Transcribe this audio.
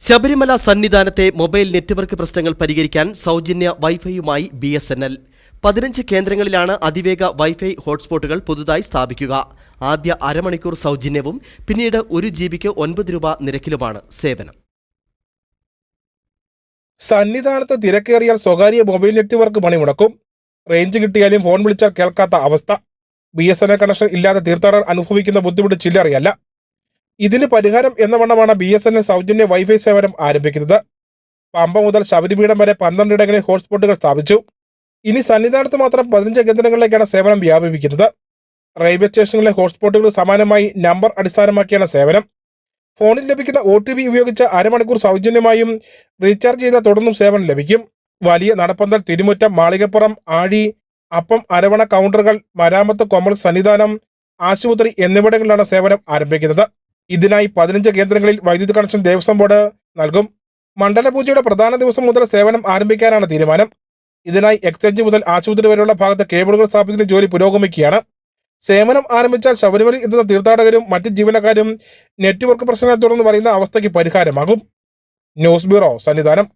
Sabarimala സന്നിധാനത്തെ mobile network പ്രശ്നങ്ങൾ പരിഹരിക്കാൻ സൗജന്യ വൈഫൈയുമായി ബി എസ് എൻ എൽ. പതിനഞ്ച് കേന്ദ്രങ്ങളിലാണ് അതിവേഗ വൈഫൈ ഹോട്ട്സ്പോട്ടുകൾ പുതുതായി സ്ഥാപിക്കുക. ആദ്യ അരമണിക്കൂർ സൗജന്യവും പിന്നീട് ഒരു ജി ബിക്ക് ഒൻപത് രൂപ നിരക്കിലുമാണ് സേവനം. സന്നിധാനത്ത് തിരക്കേറിയാൽ സ്വകാര്യ മൊബൈൽ നെറ്റ്വർക്ക് പണിമുടക്കും റേഞ്ച് കിട്ടിയാലും ഫോൺ വിളിച്ചാൽ കേൾക്കാത്ത അവസ്ഥ. B S N L connection ഇല്ലാതെ തീർത്ഥാടകർ അനുഭവിക്കുന്ന ബുദ്ധിമുട്ട് ചില്ലറിയല്ല. ഇതിന് പരിഹാരം എന്ന വണ്ണമാണ് ബി എസ് എൻ എൽ സൗജന്യ വൈഫൈ സേവനം ആരംഭിക്കുന്നത്. പമ്പ മുതൽ ശബരിപീഠം വരെ പന്ത്രണ്ടിടങ്ങളിൽ ഹോട്ട്സ്പോട്ടുകൾ സ്ഥാപിച്ചു. ഇനി സന്നിധാനത്ത് മാത്രം പതിനഞ്ച് കേന്ദ്രങ്ങളിലേക്കാണ് സേവനം വ്യാപിപ്പിക്കുന്നത്. റെയിൽവേ സ്റ്റേഷനിലെ ഹോട്ട്സ്പോട്ടുകൾ സമാനമായി നമ്പർ അടിസ്ഥാനമാക്കിയാണ് സേവനം. ഫോണിൽ ലഭിക്കുന്ന ഒ ടി പി ഉപയോഗിച്ച് അരമണിക്കൂർ സൗജന്യമായും റീചാർജ് ചെയ്താൽ തുടർന്നും സേവനം ലഭിക്കും. വലിയ നടപ്പന്തൽ തിരുമുറ്റം മാളികപ്പുറം ആഴി അപ്പം അരവണ കൗണ്ടറുകൾ മരാമത്ത് കോംപ്ലക്സ് സന്നിധാനം ആശുപത്രി എന്നിവിടങ്ങളിലാണ് സേവനം ആരംഭിക്കുന്നത്. ഇതിനായി പതിനഞ്ച് കേന്ദ്രങ്ങളിൽ വൈദ്യുതി കണക്ഷൻ ദേവസ്വം ബോർഡ് നൽകും. മണ്ഡലപൂജയുടെ പ്രധാന ദിവസം മുതൽ സേവനം ആരംഭിക്കാനാണ് തീരുമാനം. ഇതിനായി എക്സ്ചേഞ്ച് മുതൽ ആശുപത്രി വരെയുള്ള ഭാഗത്ത് കേബിളുകൾ സ്ഥാപിക്കുന്ന ജോലി പുരോഗമിക്കുകയാണ്. സേവനം ആരംഭിച്ചാൽ ശബരിമലയിൽ എത്തുന്ന തീർത്ഥാടകരും മറ്റ് ജീവനക്കാരും നെറ്റ്വർക്ക് പ്രശ്നങ്ങളെ തുടർന്ന് പറയുന്ന അവസ്ഥയ്ക്ക് പരിഹാരമാകും. News bureau Sannidhanam.